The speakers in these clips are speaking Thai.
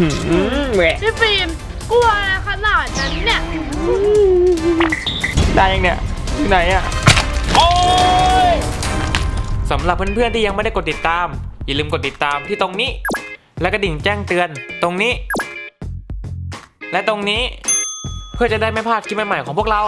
หืมแหวะพี่ฟิล์มกลัวอะไรขนาดนั้นเนี่ยได้ยังเนี่ยอยู่ไหนอะโอ้ยสำหรับเพื่อนๆที่ยังไม่ได้กดติดตาม อย่าลืมกดติดตามที่ตรงนี้ และกระดิ่งแจ้งเตือนตรงนี้ และตรงนี้เพื่อจะได้ไม่พลาดคลิปใหม่ๆของพวกเรา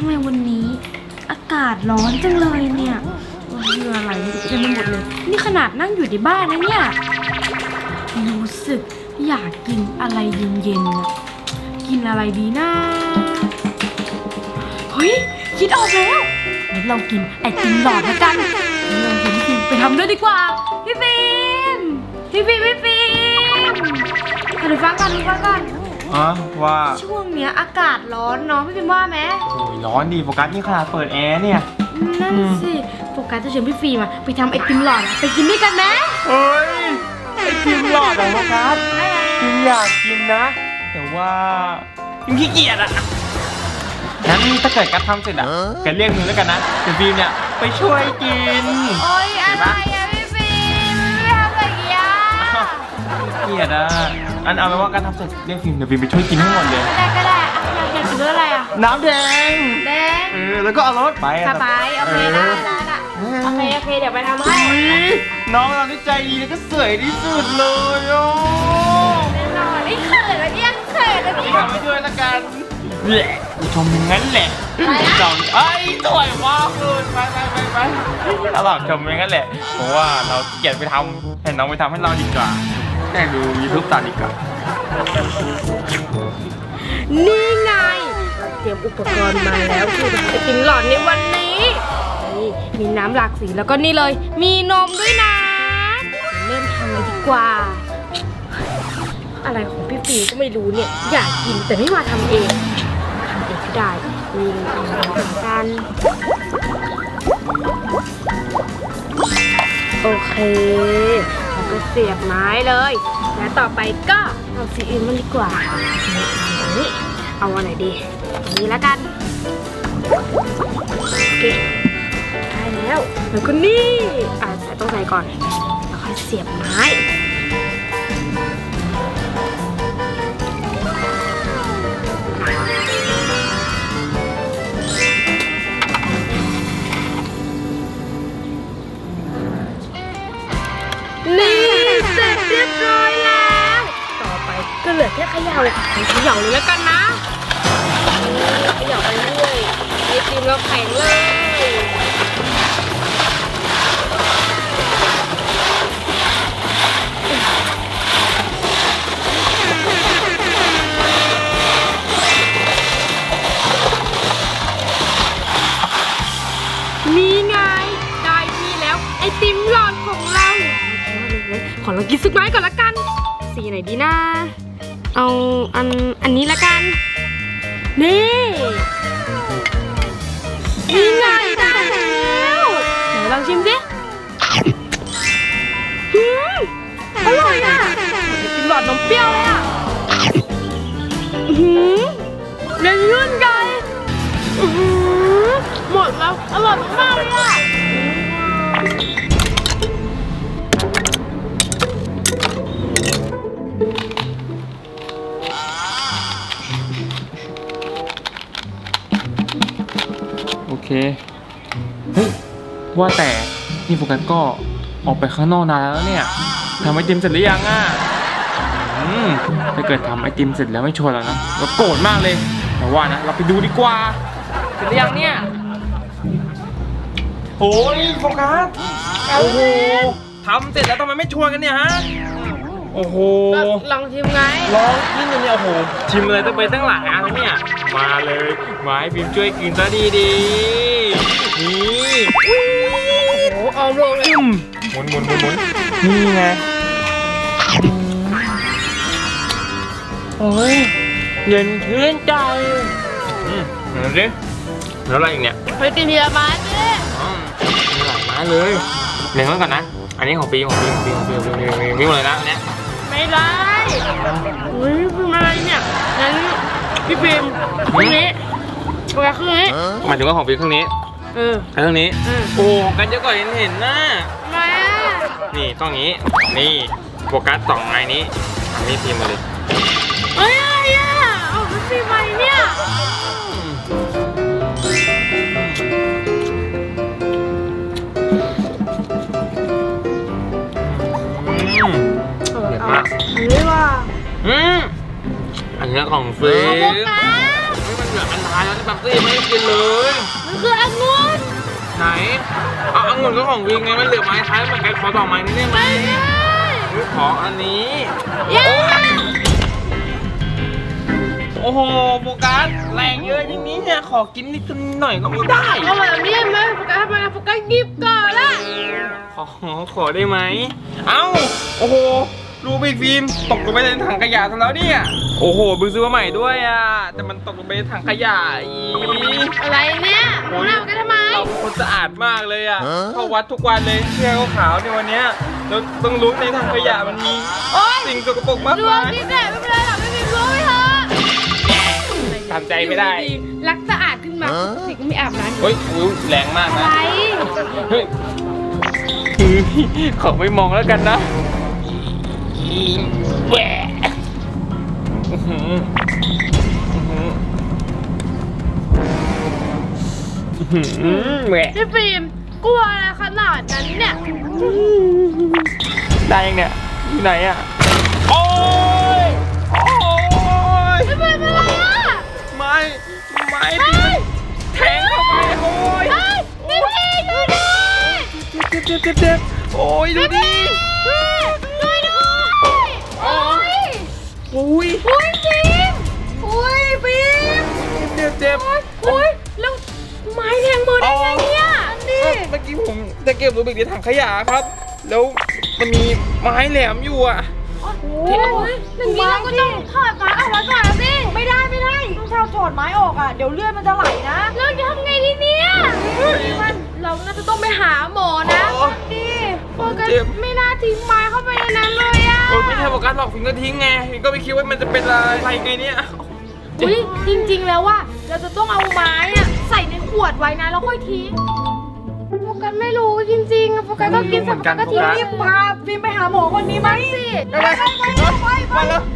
ทำไมวันนี้อากาศร้อนจังเลยเนี่ยเหงื่อไหลเต็มไปหมดเลย นี่ขนาดนั่งอยู่ในบ้านนะเนี่ย รู้สึกอยากกินอะไรเย็นๆนะกินอะไรดีนะเฮ้ย คิดออกแล้วงั้นเรากินไอติมหลอดแล้วกันเราเห็นพี่ฟิล์มไปทำด้วยดีกว่า พี่ฟิล์มพี่ฟิล์มพี่ฟิล์มอะดูฟังก่อนฟังก่อน อ๋อว่าช่วงเนี้ยอากาศร้อนเนาะพี่ฟิล์มว่าไหมโอ้ยร้อนดีโฟกัสนี่ขนาดเปิดแอร์เนี่ย นั่นสิโฟกัสจะชวนพี่ฟิล์มอะไปทำไอติมหลอดอะไปกินด้วยกันไหมเฮ้ยไอติมหลอดเหรอโฟกัสพิมอยากกินนะ แต่ว่าพิมขี้เกียจอะงั้นถ้าเกิดกัดทำเสร็จอะกันเรียกพิมแล้วกันนะเดี๋ยวพิมเนี่ยไปช่วยกินโอ๊ยอะไรอะ เกียจอะอันเอาไปนว่าการทำเสร็จเรียกพิมเดี๋ยวพิมไปช่วยกินให้หมดเลยก็ได้ก็ได้อะอยากอยากกินด้วยอะไรอะน้ำแดง แดงเออ แล้วก็เอารถไปอะสบายโอเคได้ได้ได้โอเคโอเคเดี๋ยวไปทำให้อุ๊ยน้องเรานี่ใจดีแล้วก็สวยที่สุดเลยโอ้แน่นอนไอ้เขินแล้วเนี่ยเขินแล้วเนี่ย ทำให้ด้วยละกันแหละชมอย่างนั้นแหละไปนะสองไอ้ยสวยมากเลยไปไปไปไปเราหลอกชมอย่างนั้นแหละเพราะว่าเราขี้เกียจไปทำให้น้องไปทำให้เราดีกว่า แค่ดูยูทูบต่อดีกว่านี่ไง เตรียมอุปกรณ์มาแล้วคือไอติมหลอดในวันนี้นี่มีน้ำหลากสีแล้วก็นี่เลย มีนมด้วยนะ เริ่มทำเลยดีกว่า อะไรของพี่ฟิวก็ไม่รู้เนี่ย อยากกินแต่ไม่มาทำเองทำเองก็ได้มีเอามเหมือนกันโอเค แล้วก็เสียบไม้เลย แล้วต่อไปก็เอาสีอื่นมันดีกว่าอันนี้เอาอันไหนดีอันนี้แล้วกันโอเคได้แล้วแล้วก็นี่อ่าใส่ต้องใส่ก่อนแล้วค่อยเสียบไม้ ย่าเขย่าเลยแล้วกันนะเขย่าไปเรื่อยไอติมเราแข็งเลยนี่ไงได้ที่แล้วไอติมหลอดของเราขอลองกินสักไม้ก่อนละกัน สีไหนดีนะ เอาอันอันนี้ละกัน นี่นี่ไงได้แล้วไหนลองชิมสิหืมอร่อยอะไอติมหลอดนมเปรี้ยวเลยอะหืมเล่นยื่นใจอื้อหือหมดแล้วอร่อยมากเลยอะ เคเฮ้ยว่าแต่นี่โฟกัสก็ออกไปข้างนอกนานแล้วเนี่ยทำไอติมเสร็จหรือยังอะอืมถ้าเกิดทำไอติมเสร็จแล้วไม่ชวนเรานะเราโกรธมากเลย แต่ว่านะเราไปดูดีกว่า เสร็จหรือยังเนี่ยโอ้ยโฟกัสโอ้โหทำเสร็จแล้วทำไมไม่ชวนกันเนี่ยฮะ โอ้โหลองชิมไงลองกินเลยเนี่ยโอ้โหชิมอะไรต้องไปตั้งหลายอันแล้วเนี่ย มาเลยมาให้พิมพ์ช่วยกินซะดีดีๆนี่โอ้โหออมลงเลยอืมหมุนหมุนหมุนหมุนนี่ไงโอ้ยเย็นชื่นใจอืมเห็นดิแล้วอะไรอีกเนี่ย ไปกินเบียร์มาสิอ๋อมีหลายไม้เลยเรียงไว้ก่อนนะ อันนี้ของปีของปีของปีของปีของปีของปีของปีหมดเลยนะอันเนี้ย ไม่ได้อุ้ยฟิล์มอะไรเนี่ยงั้นพี่ฟิล์มครึ่งนี้โฟกัสครึ่งนี้หมายถึงว่าของปีครึ่งนี้เออแล้วครึ่งนี้ อืม โอ้กันเยอะกว่าเห็นเห็นนะทำไมอะนี่ต้องอย่างนี้ นี่โฟกัสสองไม้นี้อันนี้ทีมมาเลยเฮ้ย อืมอันนี้ของฟรีโฟกัสมันเหลืออันท้ายแล้วที่แบบซี่ไม่ได้กินเลย มันคือองุ่นไหนเอาองุ่นก็ของวิงไงมันเหลือไม้ท้ายเหมือนกันขอต่อไม้นี้ได้ไหมไม่ได้อุ๊ยขออันนี้ เย้โอ้โหโฟกัสแรงเยอะอย่างนี้เนี่ยขอกินนิดหน่อยก็ไม่ได้เอาแบบนี้ไหมโฟกัสทำไมโฟกัสหยิบก่อนละขอขอได้ไหมเอ้าโอ้โห รูบิกฟิล์มตกลงไปในถังขยะซะแล้วเนี่ย โอ้โหบึงซื้อมาใหม่ด้วยอะ แต่มันตกลงไปในถังขยะอีกอะไรเนี่ยหนูทำกันทำไม เราเป็นคนสะอาดมากเลยอะ เข้าวัดทุกวันเลยเสื้อขาวๆในวันเนี้ยเราต้องรู้ในถังขยะมันมีโอ๊ย สิ่งสกปรกมากรู้มายนี่แหละไม่เป็นไรหรอกไม่เป็นรู้ไปเถอะทำใจไม่ได้ อยู่ๆรักสะอาดขึ้นมาสิก็ไม่อาบน้ำเฮ้ยอุ๊ยแรงมากอะนะไร เฮ้ย ขอไม่มองแล้วกันนะ แหวะอื้อหืออื้อหืออื้อหือแหวะพี่ฟิล์มกลัวอะไรขนาดนั้นเนี่ย ได้ยังเนี่ยอยู่ไหนอะ โอ้ย โอ้ยพี่ฟิล์มเป็นอะไรอะ ไม่ ไม่แทงเข้าไปโอ้ยเฮ้ยพี่ฟิล์มดูดิเจ็บเจ็บเจ็บเจ็บโอ้ยดูดิ ช่วยด้วยโอ้ย อุ้ยอุ้ยฟิล์มอุ้ยฟิล์มเจ็บเจ็บอุ้ยแล้วไม้แทงมือได้ไงเนี่ยนี่เมื่อกี้ผมจะเก็บรูบิกในถังขยะครับ แล้วมันมีไม้แหลมอยู่อะโอ้ยอย่างนี้เราก็ต้องถอดไม้ออกมาก่อนสิไม่ได้ไม่ได้ต้องเราถอดไม้ออกอะเดี๋ยวเลือดมันจะไหลนะเราจะทำไงดีเนี่ยมันเราน่าจะต้องไปหาหมอนะโอ้ดิโฟกัสเจ็บไม่น่าทิ้งไม้เข้าไปในนั้นเลยอะ กัสหรอกฟิงก็ทิ้งไงฟิงก็ไม่คิดว่ามันจะเป็นอะไรไงเนี่ยอุ้ยจริงๆแล้วว่าเราจะต้องเอาไม้อะใส่ในขวดไว้นะแล้วค่อยทิ้งโฟกัสไม่รู้จริงๆอะโฟกัสก็กินไม่รู้เหมือนกันโฟกัสทิ้งโฟกัสรีรีบบพาฟิล์มไปหาหมอคนนี้ไหมสิ ไปไปไปไปแล้วโฟกัส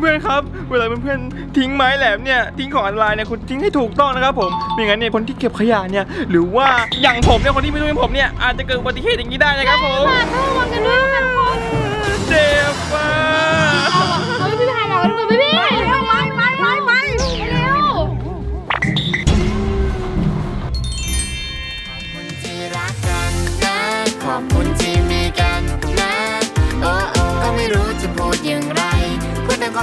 เพื่อนๆครับ เวลาเพื่อนๆทิ้งไม้แหลมเนี่ยทิ้งของอันตรายเนี่ยคุณทิ้งให้ถูกต้องนะครับผมไม่งั้นเนี่ยคนที่เก็บขยะเนี่ยหรือว่าอย่างผมเนี่ยคนที่ไม่รู้เป็นผมเนี่ยอาจจะเกิดอุบัติเหตุอย่างนี้ได้นะครับผม ระวังกันด้วยนะคะ